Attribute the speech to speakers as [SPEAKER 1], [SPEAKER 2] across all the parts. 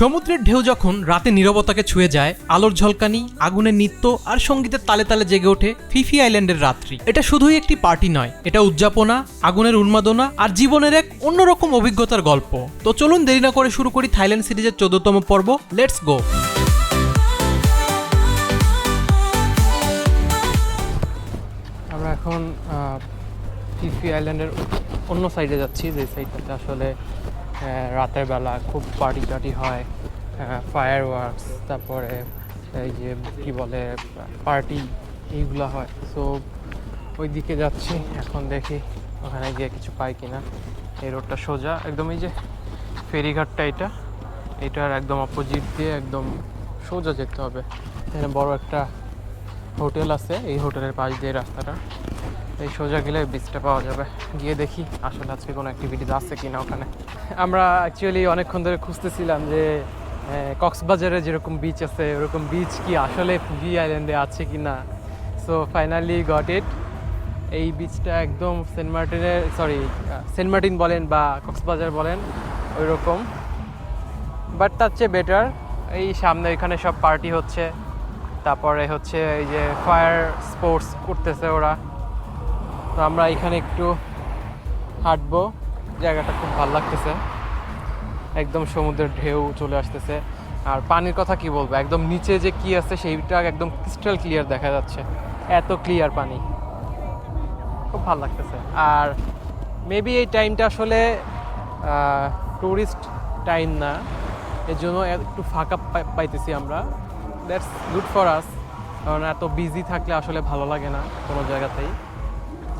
[SPEAKER 1] সমুদ্রের ঢেউ যখন রাতে নীরবতাকে ছুঁয়ে যায়, আলোর ঝলকানি, আগুনের নৃত্য আর সঙ্গীতের তালে তালে জেগে ওঠে ফিফি আইল্যান্ডের রাত্রি। এটা শুধুই একটি পার্টি নয়, এটা উদযাপনা, আগুনের উন্মাদনা আর জীবনের এক অন্যরকম অভিজ্ঞতার গল্প। তো চলুন দেরি না করে শুরু করি থাইল্যান্ড সিরিজের চোদ্দতম পর্ব, লেটস গো। আমরা এখন ফিফি আইল্যান্ডের অন্য সাইডে যাচ্ছি, যে সাইডটাতে আসলে রাতের বেলা খুব পার্টি টার্টি হয় ফায়ার ওয়ার্কস তারপরে এই যে কি বলে পার্টি এইগুলো হয়। সো ওই দিকে যাচ্ছি, এখন দেখি ওখানে গিয়ে কিছু পাই কি না এই রোডটা সোজা, একদম এই যে ফেরিঘাটটা এটা। এটার একদম অপোজিট দিয়ে একদম সোজা যেতে হবে। এখানে বড় একটা হোটেল আছে, এই হোটেলের পাশ দিয়ে রাস্তাটা। এই সোজা গেলে বিচটা পাওয়া যাবে। গিয়ে দেখি আসলে আজকে কোনো অ্যাক্টিভিটিস আছে কি না ওখানে। আমরা অ্যাকচুয়ালি অনেকক্ষণ ধরে খুঁজতেছিলাম যে কক্সবাজারে যেরকম বিচ আছে, ওরকম বিচ কি আসলে ফুজি আইল্যান্ডে আছে কি না সো ফাইনালি গট ইট এই বিচটা একদম সেন্ট মার্টিনের সরি সেন্ট মার্টিন বলেন বা কক্সবাজার বলেন ওই রকম বাট তার চেয়ে বেটার এই সামনে এখানে সব পার্টি হচ্ছে। তারপরে হচ্ছে এই যে ফায়ার স্পোর্টস করতেছে ওরা। তো আমরা এখানে একটু হাঁটবো। জায়গাটা খুব ভালো লাগতেছে। একদম সমুদ্রের ঢেউ চলে আসতেছে। আর পানির কথা কি বলব? একদম নিচে যে কি আছে সেইটা একদম ক্রিস্টাল ক্লিয়ার দেখা যাচ্ছে। এত ক্লিয়ার পানি। খুব ভালো লাগতেছে। আর মেবি এই টাইমটা আসলে টুরিস্ট টাইম না। এর জন্য একটু ফাঁকা পাইতেছি আমরা। দ্যাটস গুড ফর আস কারণ এত বিজি থাকলে আসলে ভালো লাগে না কোনো জায়গাতেই।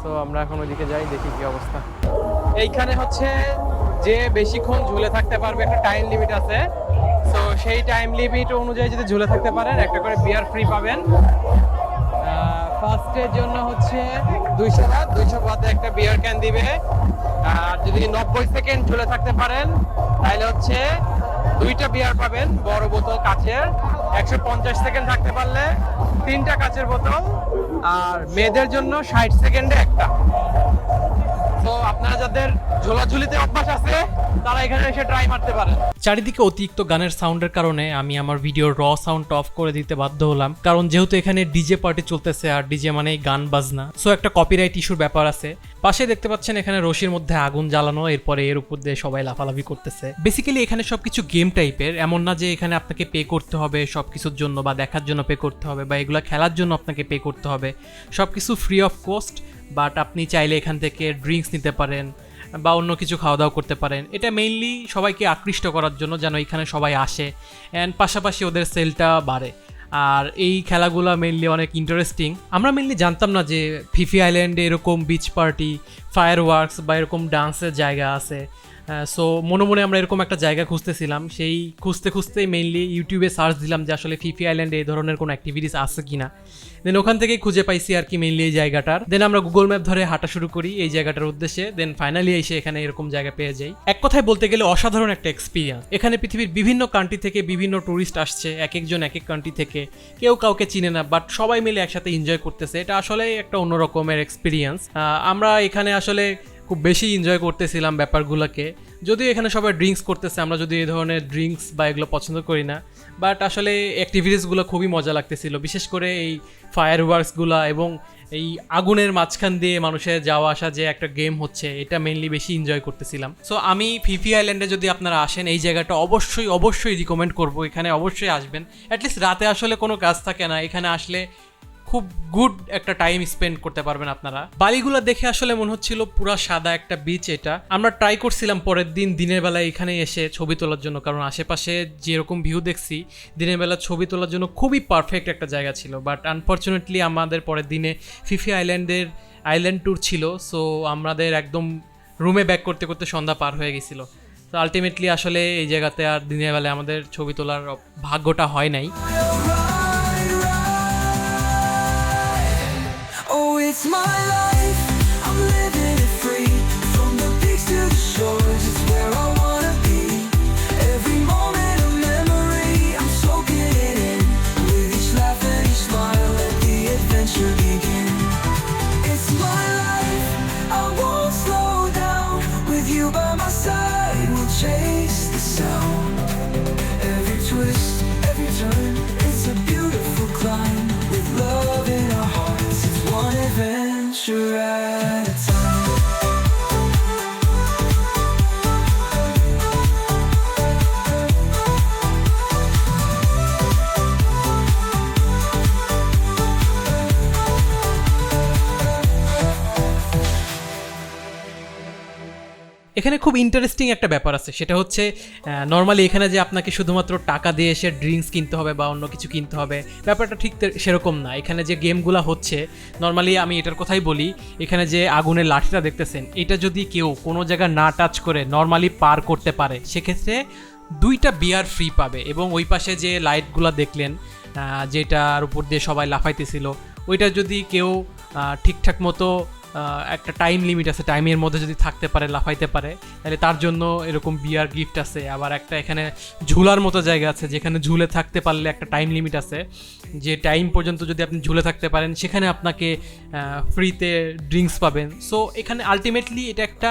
[SPEAKER 1] তো আমরা এখন ওইদিকে যাই, দেখি কি অবস্থা। এইখানে হচ্ছে যে বেশিক্ষণ ঝুলে থাকতে পারবে একটা টাইম লিমিট আছে। তো সেই টাইম লিমিট অনুযায়ী যদি ঝুলে থাকতে পারেন, একটা করে বিয়ার ফ্রি পাবেন। ফার্স্টের জন্য হচ্ছে দুইশো বাদ দুইশো বাদে একটা বিয়ার ক্যান দিবে। আর যদি নব্বই সেকেন্ড ঝুলে থাকতে পারেন, তাহলে হচ্ছে দুইটা বিয়ার পাবেন, বড় বোতল কাচের। একশো পঞ্চাশ সেকেন্ড থাকতে পারলে তিনটা কাচের বোতল, আর মেয়েদের জন্য ষাট সেকেন্ডে একটা। তো আপনারা যাদের ঝোলাঝুলিতে অভ্যাস আছে, তারা এখানে এসে ট্রাই মারতে পারেন। চারিদিকে অতিরিক্ত গানের সাউন্ডের কারণে আমি আমার র সাউন্ড অফ করে দিতে বাধ্য হলাম। কারণ যেহেতু এখানে ডিজে পার্টি চলতেছে আর ডিজে মানেই গান বাজনা সো একটা কপিরাইট ইস্যুর ব্যাপার আছে। পাশে দেখতে পাচ্ছেন এখানে রশির মধ্যে আগুন জ্বালানো, এরপরে এর উপর দিয়ে সবাই লাফালাফি করতেছে। বেসিক্যালি এখানে সবকিছু গেম টাইপের এমন না যে এখানে আপনাকে পে করতে হবে সবকিছুর জন্য বা দেখার জন্য পে করতে হবে বা এগুলা খেলার জন্য আপনাকে পে করতে হবে। সবকিছু ফ্রি অফ কস্ট বাট আপনি চাইলে এখান থেকে ড্রিঙ্কস নিতে পারেন বা অন্য কিছু খাওয়া দাওয়া করতে পারেন। এটা মেইনলি সবাইকে আকৃষ্ট করার জন্য যেন এখানে সবাই আসে অ্যান্ড পাশাপাশি ওদের সেলটা বাড়ে। আর এই খেলাগুলো মেনলি অনেক ইন্টারেস্টিং আমরা মেনলি জানতাম না যে ফিফি আইল্যান্ডে এরকম বিচ পার্টি ফায়ার ওয়ার্কস বা এরকম ডান্সের জায়গা আছে। সো মনে মনে আমরা এরকম একটা জায়গা খুঁজতেছিলাম। সেই খুঁজতে খুঁজতেই মেইনলি ইউটিউবে সার্চ দিলাম যে আসলে ফিফি আইল্যান্ডে এই ধরনের কোনো অ্যাক্টিভিটিস আছে কি না দেন ওখান থেকেই খুঁজে পাইছি আর কি মেইনলি এই জায়গাটার। দেন আমরা গুগল ম্যাপ ধরে হাঁটা শুরু করি এই জায়গাটার উদ্দেশ্যে। দেন ফাইনালি এসে এখানে এরকম জায়গা পেয়ে যাই। এক কথায় বলতে গেলে অসাধারণ একটা এক্সপিরিয়েন্স এখানে পৃথিবীর বিভিন্ন কান্ট্রি থেকে বিভিন্ন ট্যুরিস্ট আসছে এক একজন এক এক কান্ট্রি থেকে। কেউ কাউকে চিনে না বাট সবাই মিলে একসাথে এনজয় করতেছে। এটা আসলে একটা অন্যরকমের এক্সপিরিয়েন্স আমরা এখানে আসলে খুব বেশি এনজয় করতেছিলাম ব্যাপারগুলোকে। যদিও এখানে সবাই ড্রিঙ্কস করতেছে, আমরা যদি এই ধরনের ড্রিঙ্কস বা এগুলো পছন্দ করি না। বাট আসলে অ্যাক্টিভিটিসগুলো খুবই মজা লাগতেছিল, বিশেষ করে এই ফায়ার ওয়ার্কসগুলো এবং এই আগুনের মাঝখান দিয়ে মানুষের যাওয়া আসা যে একটা গেম হচ্ছে, এটা মেনলি বেশি এনজয় করতেছিলাম। সো আমি ফিফি আইল্যান্ডে যদি আপনারা আসেন, এই জায়গাটা অবশ্যই অবশ্যই রিকমেন্ড করব। এখানে অবশ্যই আসবেন। অ্যাটলিস্ট রাতে আসলে কোনো কাজ থাকে না। এখানে আসলে খুব গুড একটা টাইম স্পেন্ড করতে পারবেন আপনারা। বালিগুলো দেখে আসলে মনে হচ্ছিল পুরা সাদা একটা বিচ এটা। আমরা ট্রাই করছিলাম পরের দিন, দিনের বেলা এখানে এসে ছবি তোলার জন্য, কারণ আশেপাশে যেরকম ভিউ দেখছি, দিনের বেলা ছবি তোলার জন্য খুবই পারফেক্ট একটা জায়গা ছিল। বাট আনফর্চুনেটলি আমাদের পরের দিনে ফিফি আইল্যান্ডের আইল্যান্ড ট্যুর ছিল সো আমাদের একদম রুমে ব্যাক করতে করতে সন্ধ্যা পার হয়ে গেছিল। তো আলটিমেটলি আসলে এই জায়গাতে আর দিনের বেলায় আমাদের ছবি তোলার ভাগ্যটা হয় নাই।
[SPEAKER 2] My life.
[SPEAKER 1] এখানে খুব ইন্টারেস্টিং একটা ব্যাপার আছে। সেটা হচ্ছে নর্মালি এখানে যে আপনাকে শুধুমাত্র টাকা দিয়ে এসে ড্রিঙ্কস কিনতে হবে বা অন্য কিছু কিনতে হবে, ব্যাপারটা ঠিক সেরকম না। এখানে যে গেমগুলো হচ্ছে নর্মালি আমি এটার কথাই বলি, এখানে যে আগুনের লাঠিটা দেখতেছেন, এটা যদি কেউ কোনো জায়গায় না টাচ করে নর্মালি পার করতে পারে, সেক্ষেত্রে দুইটা বিয়ার ফ্রি পাবে এবং ওই পাশে যে লাইটগুলো দেখলেন যেটার উপর দিয়ে সবাই লাফাইতেছিল, ওইটা যদি কেউ ঠিকঠাক মতো একটা টাইম লিমিট আছে টাইমের মধ্যে যদি থাকতে পারে, লাফাইতে পারে, তাহলে তার জন্য এরকম বিয়ার গিফট আছে। আবার একটা এখানে ঝুলার মতো জায়গা আছে, যেখানে ঝুলে থাকতে পারলে একটা টাইম লিমিট আছে। যে টাইম পর্যন্ত যদি আপনি ঝুলে থাকতে পারেন, সেখানে আপনাকে ফ্রিতে ড্রিঙ্কস পাবেন। সো এখানে আলটিমেটলি এটা একটা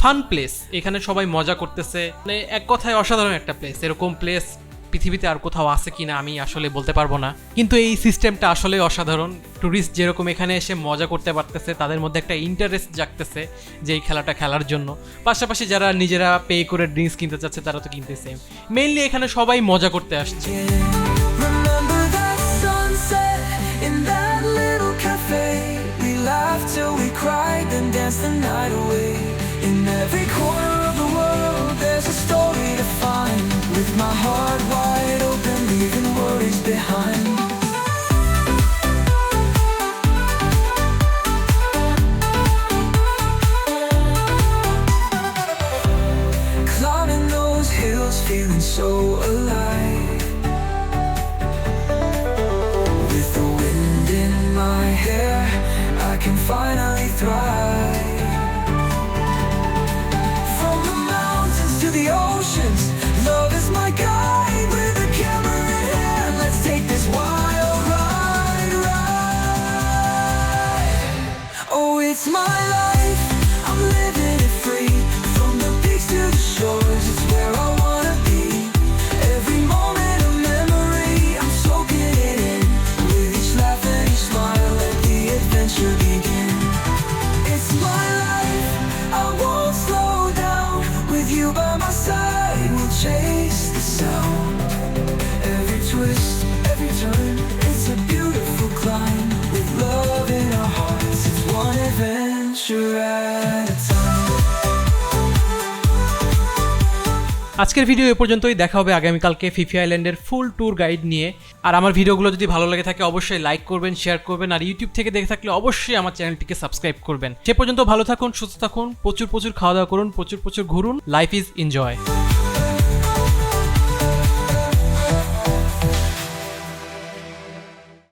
[SPEAKER 1] ফান প্লেস এখানে সবাই মজা করতেছে। মানে এক কথায় অসাধারণ একটা প্লেস এরকম প্লেস পৃথিবীতে আর কোথাও আছে কিনা আমি আসলে বলতে পারব না। কিন্তু এই সিস্টেমটা আসলে অসাধারণ। ট্যুরিস্ট যেরকম এখানে এসে মজা করতে পারতেছে, তাদের মধ্যে একটা ইন্টারেস্ট জাগতেছে যে এই খেলাটা খেলার জন্য। পাশাপাশি যারা নিজেরা পে করে ড্রিঙ্কস কিনতে চাচ্ছে, তারা তো কিনতেছে। মেইনলি এখানে সবাই মজা করতে আসছে।
[SPEAKER 2] My heart alive.
[SPEAKER 1] আজকের ভিডিও এ পর্যন্তই, দেখা হবে আগামীকালকে ফিফি আইল্যান্ডের ফুল ট্যুর গাইড নিয়ে। আর আমার ভিডিওগুলো যদি ভালো লাগে থাকে, অবশ্যই লাইক করবেন শেয়ার করবেন, আর ইউটিউব থেকে দেখে থাকলে অবশ্যই আমার চ্যানেলটিকে সাবস্ক্রাইব করবেন। সে পর্যন্ত ভালো থাকুন, সুস্থ থাকুন, প্রচুর প্রচুর খাওয়া দাওয়া করুন, প্রচুর প্রচুর ঘুরুন লাইফ ইজ এনজয়